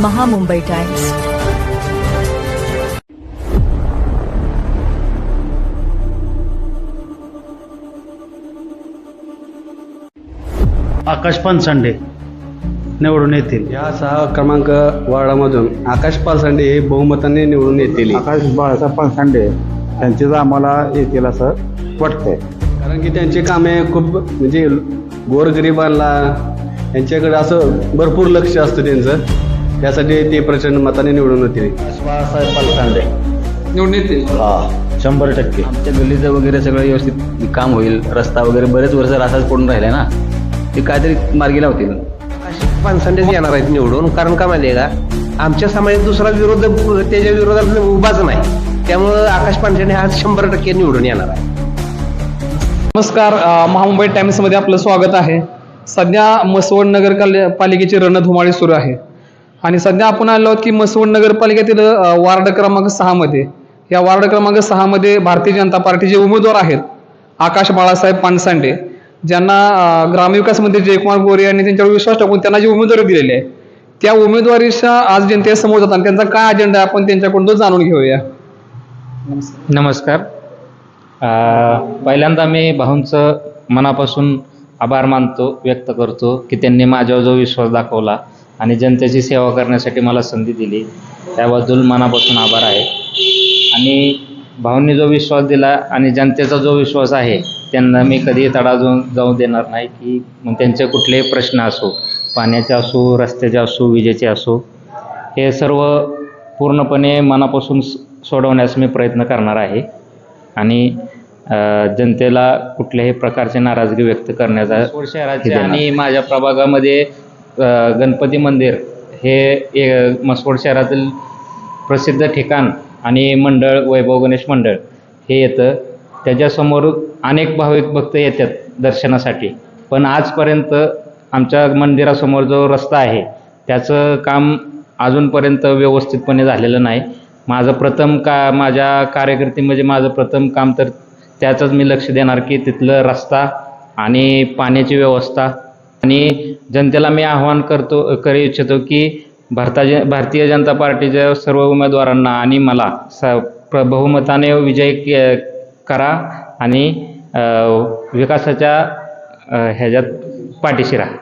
Maha Mumbai times. आकाश पानसांडे निवडून येतील. या सहा क्रमांक वार्डामधून आकाश पालसांडे हे बहुमताने निवडून येतील. आकाश बाळासाहेब पानसांडे त्यांचेच आम्हाला येतील असं वाटतंय. कारण की त्यांची कामे खूप म्हणजे गोरगरिबांना यांच्याकडे असं भरपूर लक्ष असतं त्यांचं. त्यासाठी ते प्रचंड मताने निवडून येतील. बाळासाहेब निवडून येतील. हा. शंभर टक्के. आमच्या गल्लीचं वगैरे सगळं व्यवस्थित काम होईल. रस्ता वगैरे बरेच वर्ष असाच पडून राहिलाय ना. ते काहीतरी मार्गी लावतील पानसंडेच येणार आहेत निवडून. कारण का माहिती आहे का? आमच्या समाजात दुसरा विरोध त्याच्या विरोधात उभाच नाही. त्यामुळं आकाश पानसंडे हा शंभर टक्के निवडून येणार आहे. नमस्कार महामुंबई टाइम्समध्ये आपलं स्वागत आहे. सध्या मसवड नगर पालिकेची रणधुमाळी सुरू आहे. आणि सध्या आपण आलो आहोत की मसवड नगरपालिकेतील वार्ड क्रमांक सहामध्ये या वार्ड क्रमांक सहामध्ये भारतीय जनता पार्टीचे उमेदवार आहेत आकाश बाळासाहेब पानसांडे ज्यांना ग्रामविकास मंत्री जयकुमार गोरे यांनी त्यांच्यावर विश्वास टाकून त्यांना जी उमेदवारी दिलेली आहे त्या उमेदवारीच्या आज जनतेसमोर जातात. आणि त्यांचा काय अजेंडा आहे आपण त्यांच्याकडून तो जाणून घेऊया. नमस्कार. पहिल्यांदा मी भाऊंचं मनापासून आभार मानतो व्यक्त करतो की त्यांनी माझ्यावर जो विश्वास दाखवला आणि जनतेची सेवा करण्यासाठी मला संधी दिली. त्याबद्दल मनापासून आभार आहे. आणि भाऊंनी जो विश्वास दिला आणि जनतेचा जो विश्वास आहे त्यांना मी कधी तडा जाऊन जाऊ देणार नाही की मग त्यांचे कुठलेही प्रश्न असो पाण्याचे असो रस्त्याचे असो विजेचे असो हे सर्व पूर्णपणे मनापासून सोडवण्यास मी प्रयत्न करणार आहे. आणि जनतेला कुठल्याही प्रकारची नाराजगी व्यक्त करण्याचा शहराचे आणि माझ्या प्रभागामध्ये गणपती मंदिर हे ए- मसवड शहरातील प्रसिद्ध ठिकाण आणि मंडळ वैभव गणेश मंडळ हे येतं. त्याच्यासमोर अनेक भाविक भक्त येतात दर्शनासाठी. पण आजपर्यंत आमच्या मंदिरासमोर जो रस्ता आहे त्याचं काम अजूनपर्यंत व्यवस्थितपणे झालेलं नाही. माझं प्रथम का माझ्या कारकिर्दी म्हणजे माझं प्रथम काम तर त्याचंच मी लक्ष देणार की तिथलं रस्ता आणि पाण्याची व्यवस्था आणि जनतेला मी आव्हान करतो करू इच्छितो की भारताचे भारतीय जनता पार्टीच्या सर्व उमेदवारांना आणि मला स प्र बहुमताने विजय के करा आणि विकासाच्या ह्याच्यात पाठीशी राहा.